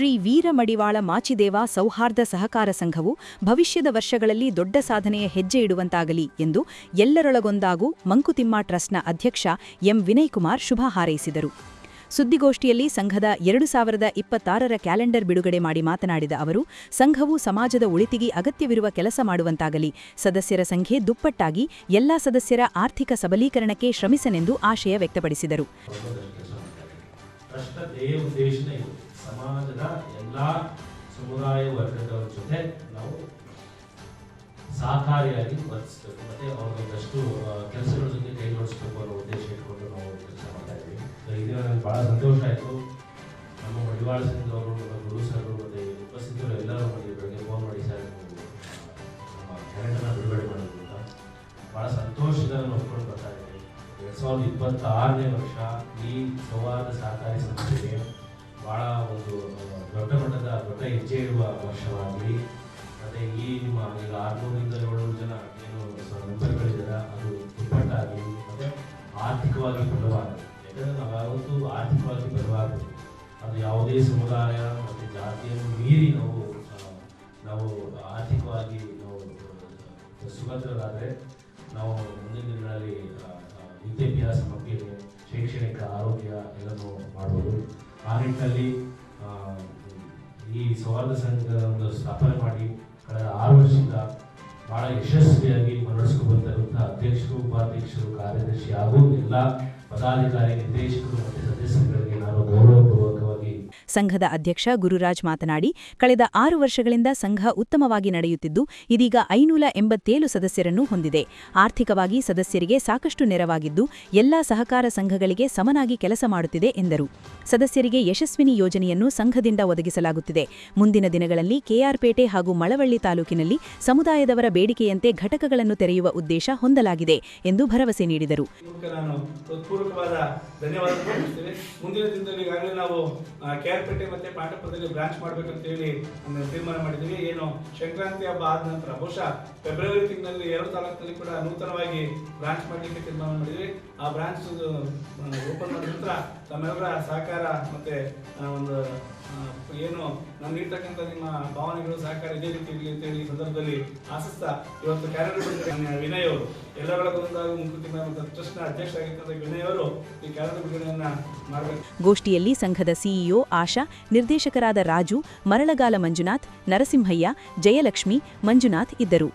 ಶ್ರೀ ವೀರಮಡಿವಾಳ ಮಾಚಿದೇವ ಸೌಹಾರ್ದ ಸಹಕಾರ ಸಂಘವು ಭವಿಷ್ಯದ ವರ್ಷಗಳಲ್ಲಿ ದೊಡ್ಡ ಸಾಧನೆಯ ಹೆಜ್ಜೆ ಇಡುವಂತಾಗಲಿ ಎಂದು ಎಲ್ಲರೊಳಗೊಂದಾಗೂ ಮಂಕುತಿಮ್ಮ ಟ್ರಸ್ಟ್ನ ಅಧ್ಯಕ್ಷ ಎಂ. ವಿನಯ್ಕುಮಾರ್ ಶುಭ ಹಾರೈಸಿದರು. ಸುದ್ದಿಗೋಷ್ಠಿಯಲ್ಲಿ ಸಂಘದ ಎರಡು ಸಾವಿರದ ಇಪ್ಪತ್ತಾರರ ಕ್ಯಾಲೆಂಡರ್ ಬಿಡುಗಡೆ ಮಾಡಿ ಮಾತನಾಡಿದ ಅವರು, ಸಂಘವು ಸಮಾಜದ ಉಳಿತಿಗೆ ಅಗತ್ಯವಿರುವ ಕೆಲಸ ಮಾಡುವಂತಾಗಲಿ, ಸದಸ್ಯರ ಸಂಖ್ಯೆ ದುಪ್ಪಟ್ಟಾಗಿ ಎಲ್ಲಾ ಸದಸ್ಯರ ಆರ್ಥಿಕ ಸಬಲೀಕರಣಕ್ಕೆ ಶ್ರಮಿಸನೆಂದು ಆಶಯ ವ್ಯಕ್ತಪಡಿಸಿದರು. ಸಮಾಜದ ಎಲ್ಲ ಸಮುದಾಯ ವರ್ಗದವರ ಜೊತೆ ನಾವು ಸಹಕಾರಿಯಾಗಿ ವರ್ತಿಸಬೇಕು. ಮತ್ತೆ ಅವ್ರಿಗೊಂದಷ್ಟು ಕೆಲಸಗಳ ಜೊತೆ ಕೈ ಜೋಡಿಸ್ಬೇಕು ಅನ್ನೋ ಉದ್ದೇಶ ಇಟ್ಕೊಂಡು ನಾವು ಕೆಲಸ ಮಾಡ್ತಾ ಇದ್ದೀವಿ. ಇದನ್ನ ನನಗೆ ಬಹಳ ಸಂತೋಷ ಆಯಿತು. ನಮ್ಮ ಮಡಿವಾಳ ಸಂಘದವರು ನಮ್ಮ ಗುರು ಸರ್ ಮತ್ತೆ ಉಪಸ್ಥಿತರು ಎಲ್ಲರೂ ನನಗೆ ಬೆಳಗ್ಗೆ ಫೋನ್ ಮಾಡಿ ಸರ್ ನಮ್ಮ ಕ್ಯಾರೆಕ್ಟರ್ನ ಬಿಡುಗಡೆ ಮಾಡೋದು ಅಂತ ಬಹಳ ಸಂತೋಷದ ನಾನು ಒಪ್ಕೊಂಡು ಬರ್ತಾ ಇದ್ದೀನಿ ಎರಡು ಸಾವಿರದ ಇಪ್ಪತ್ತಾರನೇ ವರ್ಷ ಈ ಸೌಹಾರ್ದ ಸಹಕಾರಿ ಸಂಸ್ಥೆಗೆ ಬಹಳ ಒಂದು ದೊಡ್ಡ ಮಟ್ಟದ ದೊಡ್ಡ ಹೆಜ್ಜೆ ಇರುವ ವರ್ಷವಾಗಲಿ, ಮತ್ತೆ ಈ ನಿಮ್ಮ ಈಗ ಆರ್ನೂರಿಂದ ಏಳ್ನೂರು ಜನ ಏನು ಮೆಂಬರ್ಗಳಿದ್ದಾರೆ ಅದು ದುಪ್ಪಟ್ಟಾಗಲಿ ಮತ್ತೆ ಆರ್ಥಿಕವಾಗಿ ಬಲವಾಗಲಿ ಯಾಕಂದ್ರೆ ನಾವು ಯಾವತ್ತೂ ಆರ್ಥಿಕವಾಗಿ ಬಲವಾಗಲಿ ಅದು ಯಾವುದೇ ಸಮುದಾಯ ಮತ್ತು ಜಾತಿಯನ್ನು ಮೀರಿ ನಾವು ನಾವು ಆರ್ಥಿಕವಾಗಿ ನಾವು ಸುಭದ್ರರಾದರೆ ನಾವು ಮುಂದಿನ ದಿನಗಳಲ್ಲಿ ವಿದ್ಯಾಭ್ಯಾಸ ಮಕ್ಕಳಿಗೆ, ಶೈಕ್ಷಣಿಕ ಆರೋಗ್ಯ ಎಲ್ಲನೂ ಮಾಡ್ಬೋದು. ಆ ಈ ಸೌಹಾರ್ದ ಸಂಘವನ್ನು ಸ್ಥಾಪನೆ ಮಾಡಿ, ಕಳೆದ ಆರು ವರ್ಷದಿಂದ ಬಹಳ ಯಶಸ್ವಿಯಾಗಿ ಬಂದಿರುವಂತಹ ಅಧ್ಯಕ್ಷರು, ಉಪಾಧ್ಯಕ್ಷರು, ಕಾರ್ಯದರ್ಶಿ ಹಾಗೂ ಎಲ್ಲ ಪದಾಧಿಕಾರಿ ನಿರ್ದೇಶಕರು ಮತ್ತು ಸದಸ್ಯರುಗಳಿಗೆ ನಾನು ಗೌರವಪೂರ್ವಕವಾಗಿ ಸಂಘದ ಅಧ್ಯಕ್ಷ ಗುರುರಾಜ್ ಮಾತನಾಡಿ, ಕಳೆದ ಆರು ವರ್ಷಗಳಿಂದ ಸಂಘ ಉತ್ತಮವಾಗಿ ನಡೆಯುತ್ತಿದ್ದು, ಇದೀಗ ಐನೂರ ಎಂಬತ್ತೇಳು ಸದಸ್ಯರನ್ನು ಹೊಂದಿದೆ. ಆರ್ಥಿಕವಾಗಿ ಸದಸ್ಯರಿಗೆ ಸಾಕಷ್ಟು ನೆರವಾಗಿದ್ದು, ಎಲ್ಲಾ ಸಹಕಾರ ಸಂಘಗಳಿಗೆ ಸಮನಾಗಿ ಕೆಲಸ ಮಾಡುತ್ತಿದೆ ಎಂದರು. ಸದಸ್ಯರಿಗೆ ಯಶಸ್ವಿನಿ ಯೋಜನೆಯನ್ನು ಸಂಘದಿಂದ ಒದಗಿಸಲಾಗುತ್ತಿದೆ. ಮುಂದಿನ ದಿನಗಳಲ್ಲಿ ಕೆಆರ್ಪೇಟೆ ಹಾಗೂ ಮಳವಳ್ಳಿ ತಾಲೂಕಿನಲ್ಲಿ ಸಮುದಾಯದವರ ಬೇಡಿಕೆಯಂತೆ ಘಟಕಗಳನ್ನು ತೆರೆಯುವ ಉದ್ದೇಶ ಹೊಂದಲಾಗಿದೆ ಎಂದು ಭರವಸೆ ನೀಡಿದರು. ಮುಂದಿನ ದಿನದಲ್ಲಿ ನಾವು ಕೆಆರ್ಪೇಟೆ ಮತ್ತೆ ಪಾಂಡಪುರದಲ್ಲಿ ಬ್ರಾಂಚ್ ಮಾಡ್ಬೇಕಂತ ಹೇಳಿ ತೀರ್ಮಾನ ಮಾಡಿದ್ದೀವಿ ಏನು ಸಂಕ್ರಾಂತಿ ಹಬ್ಬ ಆದ ನಂತರ ಬಹುಶಃ ಫೆಬ್ರವರಿ ತಿಂಗಳಲ್ಲಿ ಎರಡು ತಾಲೂಕಿನಲ್ಲಿ ಕೂಡ ನೂತನವಾಗಿ ಬ್ರಾಂಚ್ ಮಾಡಲಿಕ್ಕೆ ತೀರ್ಮಾನ ಮಾಡಿದ್ವಿ. ಆ ಬ್ರಾಂಚ್ ಓಪನ್ ಮಾಡಿದ ನಂತರ ತಮ್ಮೆಲ್ಲರ ಸಹಕಾರ ಮತ್ತೆ ಒಂದು ಏನು, ನಾನು ನೀಡ್ತಕ್ಕಂಥ ನಿಮ್ಮ ಭಾವನೆಗಳು, ಸಹಕಾರ ಇದೇ ರೀತಿ ಇರಲಿ ಅಂತ ಹೇಳಿ ಈ ಸಂದರ್ಭದಲ್ಲಿ ಆಶಿಸ್ತಾ, ಇವತ್ತು ಕ್ಯಾಲೆಂಡರ್ ವಿನಯ್ ಅವರು ಎಲ್ಲರೊಳಗೊಂದಾಗಿ ಮುಖ್ಯ ಮತ್ತು ಟ್ರಸ್ಟ್ನ ಅಧ್ಯಕ್ಷರಾಗಿರ್ತಕ್ಕಂಥ ವಿನಯ್ ಅವರು ಈ ಕ್ಯಾಲೆಂಡರ್ ಬಿಡುಗಡೆಯನ್ನ ಮಾಡಬೇಕು. ಗೋಷ್ಠಿಯಲ್ಲಿ ಸಂಘದ ಸಿಇಒ ಆಶಾ, ನಿರ್ದೇಶಕರಾದ ರಾಜು, ಮರಳಗಾಲ ಮಂಜುನಾಥ್, ನರಸಿಂಹಯ್ಯ, ಜಯಲಕ್ಷ್ಮಿ, ಮಂಜುನಾಥ್ ಇದ್ದರು.